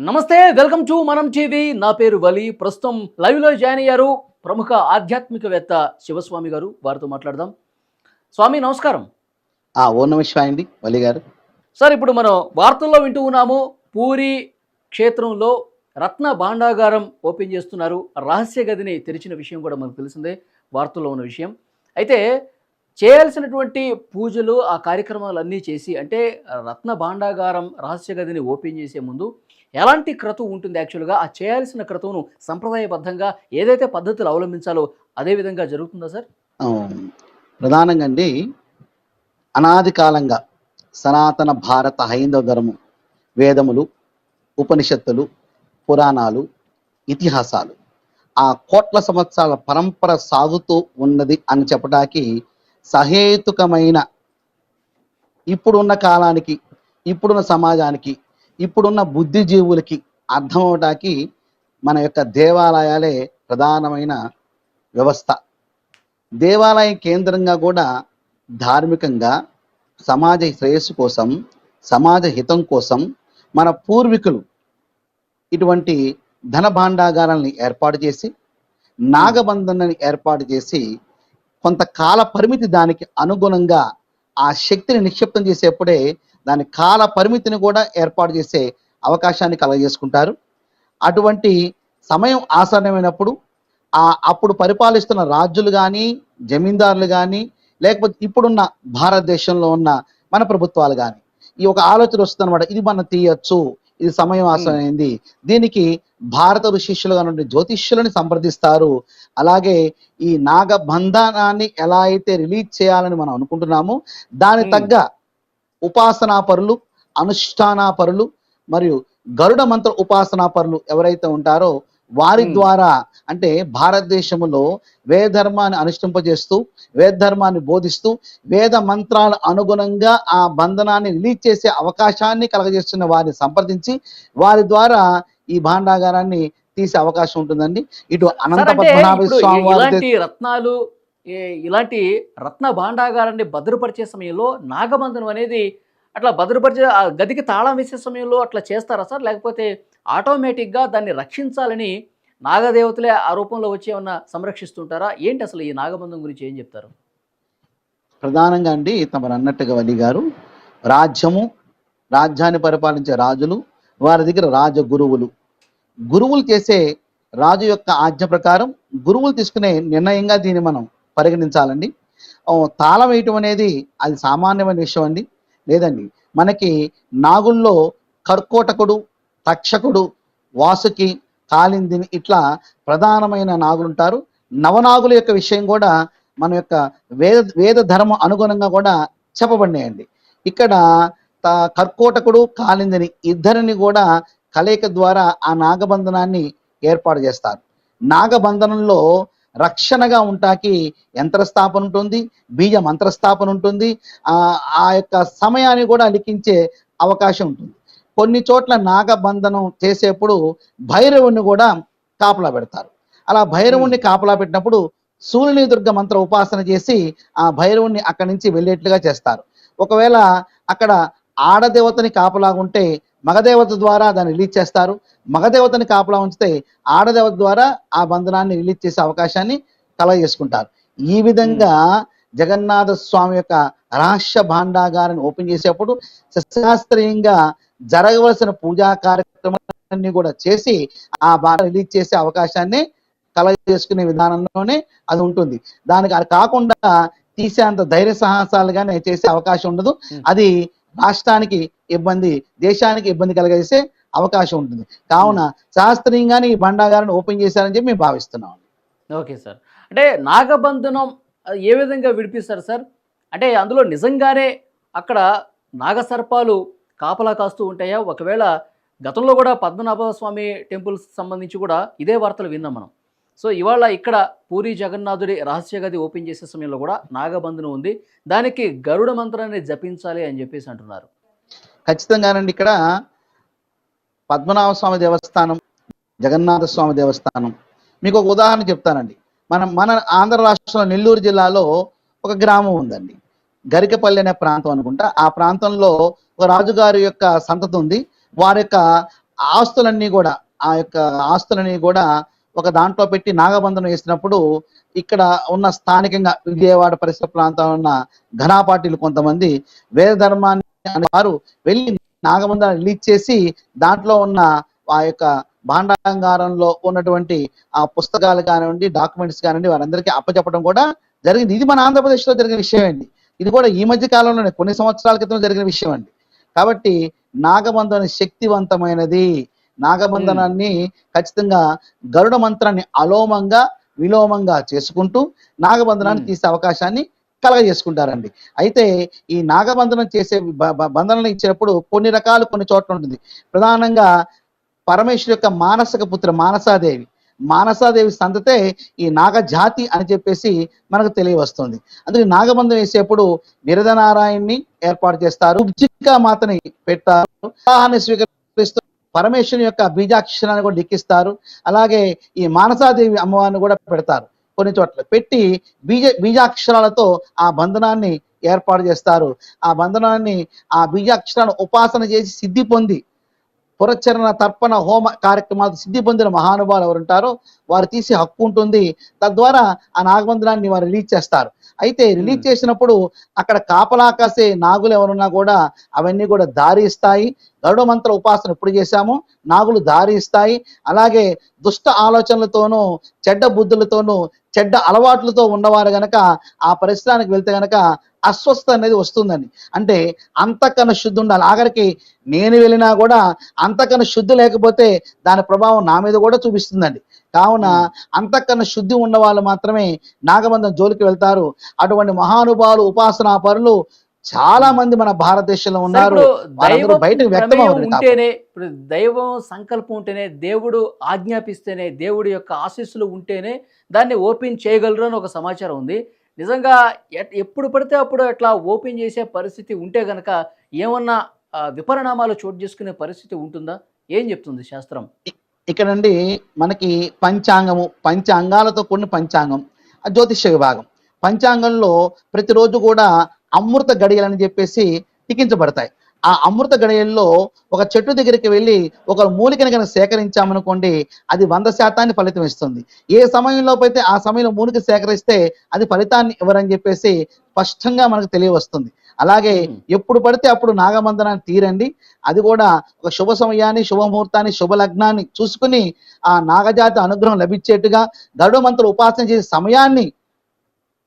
నమస్తే welcome to మనం TV. నా పేరు వలి. ప్రస్తుతం లైవ్లో జాయిన్ అయ్యారు ప్రముఖ ఆధ్యాత్మికవేత్త శివస్వామి గారు. వారితో మాట్లాడదాం. స్వామి నమస్కారం. ఆ ఓ నమశివాయ అండి వలి గారు. సార్ ఇప్పుడు మనం వార్తల్లో వింటూ ఉన్నాము. పూరి క్షేత్రంలో రత్న భాండాగారం ఓపెన్ చేస్తున్నారు. రహస్య గదిని తెరిచిన విషయం కూడా మనకు తెలిసిందే. వార్తల్లో ఉన్న విషయం. అయితే చేయాల్సినటువంటి పూజలు ఆ కార్యక్రమాలు అన్నీ చేసి అంటే రత్న భాండాగారం రహస్య గదిని ఓపెన్ చేసే ముందు ఎలాంటి క్రతువు ఉంటుంది యాక్చువల్గా? ఆ చేయాల్సిన క్రతువును సంప్రదాయబద్ధంగా ఏదైతే పద్ధతులు అవలంబించాలో అదే విధంగా జరుగుతుందా సార్? ప్రధానంగా అండి అనాది కాలంగా సనాతన భారత హైందవ ధర్మం వేదములు ఉపనిషత్తులు పురాణాలు ఇతిహాసాలు ఆ కోట్ల సంవత్సరాల పరంపర సాగుతూ ఉన్నది అని చెప్పడానికి సహేతుకమైన ఇప్పుడున్న కాలానికి ఇప్పుడున్న సమాజానికి ఇప్పుడున్న బుద్ధిజీవులకి అర్థం అవడానికి మన యొక్క దేవాలయాలే ప్రధానమైన వ్యవస్థ. దేవాలయం కేంద్రంగా కూడా ధార్మికంగా సమాజ శ్రేయస్సు కోసం సమాజ హితం కోసం మన పూర్వీకులు ఇటువంటి ధన భాండాగారాన్ని ఏర్పాటు చేసి నాగబంధనని ఏర్పాటు చేసి కొంత కాల పరిమితి దానికి అనుగుణంగా ఆ శక్తిని నిక్షిప్తం చేసేప్పుడే దాని కాల పరిమితిని కూడా ఏర్పాటు చేసే అవకాశాన్ని కలగజేసుకుంటారు. అటువంటి సమయం ఆసన్నమైనప్పుడు ఆ అప్పుడు పరిపాలిస్తున్న రాజులు కానీ జమీందారులు కానీ లేకపోతే ఇప్పుడున్న భారతదేశంలో ఉన్న మన ప్రభుత్వాలు కానీ ఈ ఒక ఆలోచన వస్తుందన్నమాట. ఇది మనం తీయచ్చు. ఇది సమయం ఆసనమైంది దీనికి భారత ఋషిష్యులుగా నుండి జ్యోతిష్యులని సంప్రదిస్తారు అలాగే ఈ నాగబంధనాన్ని ఎలా అయితే రిలీజ్ చేయాలని మనం అనుకుంటున్నామో దాని. తగ్గ ఉపాసనా పరులు అనుష్ఠానా పరులు మరియు గరుడ మంత్ర ఉపాసనా పరులు ఎవరైతే ఉంటారో వారి. ద్వారా అంటే భారతదేశంలో వేద ధర్మాన్ని అనుష్ఠింపజేస్తూ వేద ధర్మాన్ని బోధిస్తూ వేద మంత్రాల అనుగుణంగా ఆ బంధనాన్ని రిలీజ్ చేసే అవకాశాన్ని కలగజేస్తున్న వారిని సంప్రదించి వారి ద్వారా ఈ భాండాగారాన్ని తీసే అవకాశం ఉంటుందండి. ఇటు అనంత పద్మనాభ స్వామి వారి ఇలాంటి రత్నాలు ఇలాంటి రత్న భాండాగారాన్ని భద్రపరిచే సమయంలో నాగబంధనం అనేది అట్లా భద్రపరిచే గదికి తాళం వేసే సమయంలో అట్లా చేస్తారా సార్? లేకపోతే ఆటోమేటిక్గా దాన్ని రక్షించాలని నాగదేవతలే ఆ రూపంలో వచ్చి ఏమన్నా సంరక్షిస్తుంటారా? ఏంటి అసలు ఈ నాగబంధం గురించి ఏం చెప్తారు? ప్రధానంగా అండి తమరు అన్నట్టుగా వలి గారు రాజ్యము రాజ్యాన్ని పరిపాలించే రాజులు వారి దగ్గర రాజ గురువులు చేసే రాజు యొక్క ఆజ్ఞ ప్రకారం గురువులు తీసుకునే నిర్ణయంగా దీన్ని మనం పరిగణించాలండి. తాళం వేయటం అనేది అది సామాన్యమైన విషయం అండి. లేదండి మనకి నాగుల్లో కర్కోటకుడు తక్షకుడు వాసుకి కాలిందిని ఇట్లా ప్రధానమైన నాగులు ఉంటారు నవనాగుల యొక్క విషయం కూడా మన యొక్క వేద వేద ధర్మం అనుగుణంగా కూడా చెప్పబడినాయండి. ఇక్కడ త- కర్కోటకుడు కాలిందని ఇద్దరిని కూడా కలయిక ద్వారా ఆ నాగబంధనాన్ని ఏర్పాటు చేస్తారు. నాగబంధనంలో రక్షణగా ఉంటాకి యంత్రస్థాపన ఉంటుంది బీజ మంత్రస్థాపన ఉంటుంది ఆ యొక్క సమయాన్ని కూడా లిఖించే అవకాశం ఉంటుంది. కొన్ని చోట్ల నాగబంధనం చేసేప్పుడు భైరవుని కూడా కాపలా పెడతారు. అలా భైరవుణ్ణి కాపలా పెట్టినప్పుడు సూర్యుని దుర్గ మంత్ర ఉపాసన చేసి ఆ భైరవుణ్ణి అక్కడి నుంచి వెళ్ళేట్లుగా చేస్తారు. ఒకవేళ అక్కడ ఆడదేవతని కాపలా ఉంటే మగదేవత ద్వారా దాన్ని రిలీజ్ చేస్తారు. మగదేవతని కాపలా ఉంచితే ఆడదేవత ద్వారా ఆ బంధనాన్ని రిలీజ్ చేసే అవకాశాన్ని కలగజేసుకుంటారు. ఈ విధంగా జగన్నాథ స్వామి యొక్క రహస్య భాండాగారాన్ని ఓపెన్ చేసేప్పుడు శాస్త్రీయంగా జరగవలసిన పూజా కార్యక్రమాలన్నీ కూడా చేసి ఆ బాణ రిలీజ్ చేసే అవకాశాన్ని కలగజేసుకునే విధానంలోనే అది ఉంటుంది. దానికి అది కాకుండా తీసేంత ధైర్య సాహసాలుగానే చేసే అవకాశం ఉండదు. Hmm. అది రాష్ట్రానికి ఇబ్బంది దేశానికి ఇబ్బంది కలగజేసే అవకాశం ఉంటుంది. కావున శాస్త్రీయంగానే ఈ బండాగారాన్ని ఓపెన్ చేశారని చెప్పి మేము భావిస్తున్నాం. Okay sir. అంటే నాగబంధనం ఏ విధంగా విడిపిస్తారు సార్? అంటే అందులో నిజంగానే అక్కడ నాగసర్పాలు కాపలా కాస్తూ ఉంటాయా? ఒకవేళ గతంలో కూడా పద్మనాభ స్వామి టెంపుల్స్ సంబంధించి కూడా ఇదే వార్తలు విన్నాం మనం. సో ఇవాళ ఇక్కడ పూరి జగన్నాథుడి రహస్య గది ఓపెన్ చేసే సమయంలో కూడా నాగబంధనం ఉంది. దానికి గరుడ మంత్రాన్ని జపించాలి అని చెప్పేసి అంటున్నారు. ఖచ్చితంగానండి. ఇక్కడ పద్మనాభ స్వామి దేవస్థానం జగన్నాథ స్వామి దేవస్థానం. మీకు ఒక ఉదాహరణ చెప్తానండి. మనం మన ఆంధ్ర రాష్ట్రంలో నెల్లూరు జిల్లాలో ఒక గ్రామం ఉందండి. గరికపల్లి అనే ప్రాంతం అనుకుంటా. ఆ ప్రాంతంలో ఒక రాజుగారి యొక్క సంతతి ఉంది. వారి యొక్క ఆస్తులన్నీ కూడా ఆ యొక్క ఆస్తులన్నీ కూడా ఒక దాంట్లో పెట్టి నాగబంధనం వేసినప్పుడు ఇక్కడ ఉన్న స్థానికంగా విజయవాడ పరిసర ప్రాంతంలో ఉన్న ఘనాపాటీలు కొంతమంది వేద ధర్మాన్ని అనే వారు వెళ్ళి నాగబంధనం రిలీజ్ చేసి దాంట్లో ఉన్న ఆ యొక్క భాండాంగారంలో ఉన్నటువంటి ఆ పుస్తకాలు కానివ్వండి డాక్యుమెంట్స్ కానివ్వండి వారందరికీ అప్పచెప్పడం కూడా జరిగింది. ఇది మన ఆంధ్రప్రదేశ్లో జరిగిన విషయం అండి. ఇది కూడా ఈ మధ్య కాలంలోనే కొన్ని సంవత్సరాల క్రితం జరిగిన విషయం అండి. కాబట్టి నాగబంధన శక్తివంతమైనది. నాగబంధనాన్ని ఖచ్చితంగా గరుడ మంత్రాన్ని అలోమంగా విలోమంగా చేసుకుంటూ నాగబంధనాన్ని. తీసే అవకాశాన్ని కలగజేసుకుంటారండి. అయితే ఈ నాగబంధనం చేసే బంధనలు ఇచ్చినప్పుడు కొన్ని రకాలు కొన్ని చోట్ల ఉంటుంది. ప్రధానంగా పరమేశ్వరు యొక్క మానసక పుత్ర మానసాదేవి. మానసాదేవి సంతతే ఈ నాగజాతి అని చెప్పేసి మనకు తెలియవస్తుంది. అందుకే నాగబంధం వేసేప్పుడు విరదనారాయణ్ణి ఏర్పాటు చేస్తారు. మాతని పెట్టారు వివాహాన్ని స్వీకరిస్తూ పరమేశ్వరుని యొక్క బీజాక్షరాన్ని కూడా లిఖిస్తారు. అలాగే ఈ మానసాదేవి అమ్మవారిని కూడా పెడతారు కొన్ని చోట్ల. పెట్టి బీజ బీజాక్షరాలతో ఆ బంధనాన్ని ఏర్పాటు చేస్తారు. ఆ బంధనాన్ని ఆ బీజాక్షరాన్ని ఉపాసన చేసి సిద్ధి పొంది పురచరణ తర్పణ హోమ కార్యక్రమాలు సిద్ధి పొందిన మహానుభావులు ఎవరుంటారో వారు తీసే హక్కు ఉంటుంది. తద్వారా ఆ నాగబంధనాన్ని వారు రిలీజ్ చేస్తారు. అయితే రిలీజ్ Hmm. చేసినప్పుడు అక్కడ కాపలా కాసే నాగులు ఎవరున్నా కూడా అవన్నీ కూడా దారి ఇస్తాయి. గరుడ మంత్ర ఉపాసన ఎప్పుడు చేశామో నాగులు దారి ఇస్తాయి. అలాగే దుష్ట ఆలోచనలతోనూ చెడ్డ బుద్ధులతోనూ చెడ్డ అలవాట్లతో ఉన్నవారు గనక ఆ పరిసరానికి వెళ్తే గనక అస్వస్థ అనేది వస్తుందండి. అంటే అంతకన్నా శుద్ధి ఉండాలి. ఆఖరికి నేను వెళ్ళినా కూడా అంతకన్నా శుద్ధి లేకపోతే దాని ప్రభావం నా మీద కూడా చూపిస్తుందండి. కావున అంతకన్నా శుద్ధి ఉన్న వాళ్ళు మాత్రమే నాగబంధం జోలికి వెళ్తారు. అటువంటి మహానుభావులు ఉపాసనా పరులు చాలా మంది మన భారతదేశంలో ఉన్నారు. బయటకు వ్యక్తం ఉంటేనే ఇప్పుడు దైవం సంకల్పం ఉంటేనే దేవుడు ఆజ్ఞాపిస్తేనే దేవుడి యొక్క ఆశీస్సులు ఉంటేనే దాన్ని ఓపెన్ చేయగలరు అని ఒక సమాచారం ఉంది. నిజంగా ఎప్పుడు పడితే అప్పుడు అట్లా ఓపెన్ చేసే పరిస్థితి ఉంటే గనక ఏమన్నా విపరిణామాలు చోటు చేసుకునే పరిస్థితి ఉంటుందా? ఏం చెప్తుంది శాస్త్రం? ఇక్కడ నుండి మనకి పంచాంగము పంచాంగాలతో కూడిన పంచాంగం జ్యోతిష్య విభాగం. పంచాంగంలో ప్రతిరోజు కూడా అమృత గడియలని చెప్పేసి లిఖించబడతాయి. ఆ అమృత గడియల్లో ఒక చెట్టు దగ్గరికి వెళ్ళి ఒక మూలికని కనుక సేకరించామనుకోండి అది వంద శాతాన్ని ఫలితం ఇస్తుంది. ఏ సమయంలో అయితే ఆ సమయంలో మూలిక సేకరిస్తే అది ఫలితాన్ని ఇవ్వరని చెప్పేసి స్పష్టంగా మనకు తెలియవస్తుంది. అలాగే. ఎప్పుడు పడితే అప్పుడు నాగబంధనాన్ని తీరండి అది కూడా ఒక శుభ సమయాన్ని శుభముహూర్తాన్ని శుభ లగ్నాన్ని చూసుకుని ఆ నాగజాతి అనుగ్రహం లభించేట్టుగా గరుడ మంత్ర ఉపాసన చేసే సమయాన్ని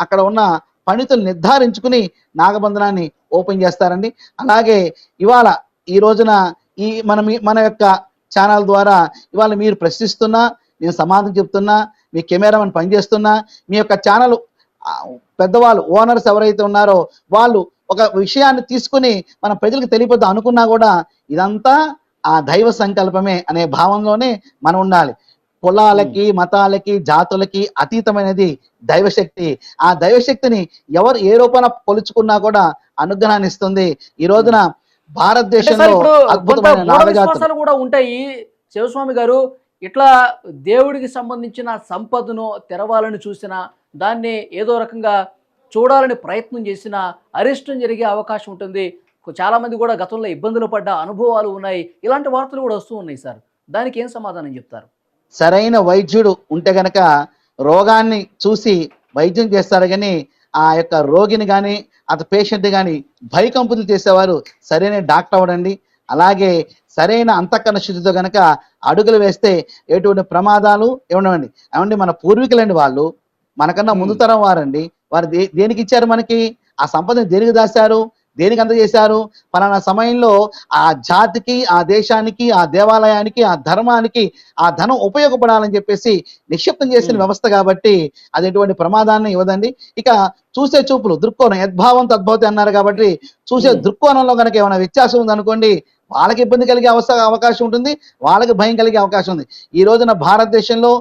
అక్కడ ఉన్న పండితులు నిర్ధారించుకుని నాగబంధనాన్ని ఓపెన్ చేస్తారండి అలాగే ఇవాళ ఈ రోజున ఈ మన మీ- మన యొక్క ఛానల్ ద్వారా ఇవాళ మీరు ప్రశ్నిస్తున్నా నేను సమాధానం చెప్తున్నా మీ కెమెరామెన్ పనిచేస్తున్నా మీ యొక్క ఛానల్ పెద్దవాళ్ళు ఓనర్స్ ఎవరైతే ఉన్నారో వాళ్ళు ఒక విషయాన్ని తీసుకుని మన ప్రజలకు తెలియపోద్దు అనుకున్నా కూడా ఇదంతా ఆ దైవ సంకల్పమే అనే భావంలోనే మనం ఉండాలి. కులాలకి మతాలకి జాతులకి అతీతమైనది దైవశక్తి. ఆ దైవశక్తిని ఎవరు ఏ రూపాన కొలుచుకున్నా కూడా అనుగ్రహాన్ని ఇస్తుంది. ఈ రోజున భారతదేశంలో అద్భుతమైన కూడా ఉంటాయి. శివస్వామి గారు ఇట్లా దేవుడికి సంబంధించిన సంపదను తెరవాలని చూసినా దాన్ని ఏదో రకంగా చూడాలని ప్రయత్నం చేసినా అరిష్టం జరిగే అవకాశం ఉంటుంది. చాలా మంది కూడా గతంలో ఇబ్బందులు పడ్డ అనుభవాలు ఉన్నాయి. ఇలాంటి వార్తలు కూడా వస్తూ ఉన్నాయి సార్. దానికి ఏం సమాధానం చెప్తారు? సరైన వైద్యుడు ఉంటే గనక రోగాన్ని చూసి వైద్యం చేస్తారు కానీ ఆ యొక్క రోగిని కానీ అత పేషెంట్ కానీ భయకంపులు చేసేవారు సరైన డాక్టర్ అవడండి అలాగే సరైన అంతఃకరణ శుద్ధితో గనక అడుగులు వేస్తే ఎటువంటి ప్రమాదాలు ఏమండి ఏమండి మన పూర్వీకులండి వాళ్ళు. మనకన్నా ముందు. తరం వారండి. వారు దే దేనికి ఇచ్చారు మనకి? ఆ సంపదను దేనికి దాశారు దేనికి అందజేశారు? పలానా సమయంలో ఆ జాతికి ఆ దేశానికి ఆ దేవాలయానికి ఆ ధర్మానికి ఆ ధనం ఉపయోగపడాలని చెప్పేసి నిక్షిప్తం చేసిన. వ్యవస్థ కాబట్టి అది ఎటువంటి ప్రమాదాన్ని ఇవ్వదండి. ఇక చూసే చూపులు దృక్కోణం యద్భావం తద్భవతి అన్నారు కాబట్టి చూసే. దృక్కోణంలో కనుక ఏమైనా వ్యత్యాసం ఉందనుకోండి వాళ్ళకి ఇబ్బంది కలిగే అవస అవకాశం ఉంటుంది వాళ్ళకి భయం కలిగే అవకాశం ఉంది. ఈ రోజున భారతదేశంలో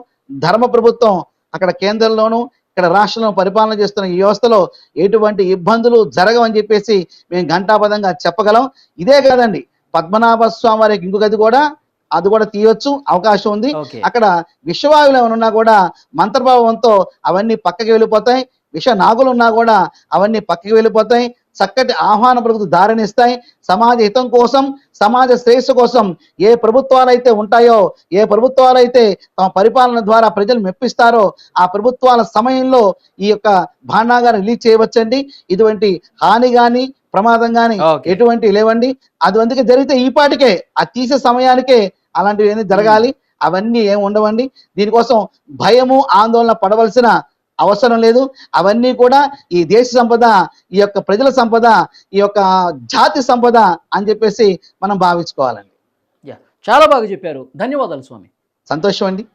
ధర్మ ప్రభుత్వం అక్కడ కేంద్రంలోనూ ఇక్కడ రాష్ట్రంలో పరిపాలన చేస్తున్న ఈ వ్యవస్థలో ఎటువంటి ఇబ్బందులు జరగవని చెప్పేసి మేము ఘంటాపదంగా చెప్పగలం. ఇదే కాదండి పద్మనాభ స్వామి వారికి ఇంకొక గది కూడా అది కూడా తీయొచ్చు అవకాశం ఉంది. అక్కడ విషవాయువులు ఏమైనా ఉన్నా కూడా మంత్రభావంతో అవన్నీ పక్కకి వెళ్ళిపోతాయి. విష నాగులు ఉన్నా కూడా అవన్నీ పక్కకి వెళ్ళిపోతాయి. చక్కటి ఆహ్వాన పలుకుతూ దారినిస్తాయి సమాజ హితం కోసం సమాజ శ్రేయస్సు కోసం ఏ ప్రభుత్వాలు అయితే ఉంటాయో ఏ ప్రభుత్వాలు అయితే తమ పరిపాలన ద్వారా ప్రజలు మెప్పిస్తారో ఆ ప్రభుత్వాల సమయంలో ఈ యొక్క భాండాగారం రిలీజ్ చేయవచ్చండి. ఇటువంటి హాని గాని ప్రమాదం గాని ఓకే. ఎటువంటి లేవండి. అది అందుకే జరిగితే ఈ పాటికే ఆ తీసే సమయానికే అలాంటివి ఏమి జరగాలి. అవన్నీ ఏమి ఉండవండి. దీనికోసం భయము ఆందోళన పడవలసిన అవసరం లేదు. అవన్నీ కూడా ఈ దేశ సంపద ఈ యొక్క ప్రజల సంపద ఈ యొక్క జాతి సంపద అని చెప్పేసి మనం భావించుకోవాలండి. చాలా బాగా చెప్పారు. ధన్యవాదాలు స్వామి. సంతోషం అండి.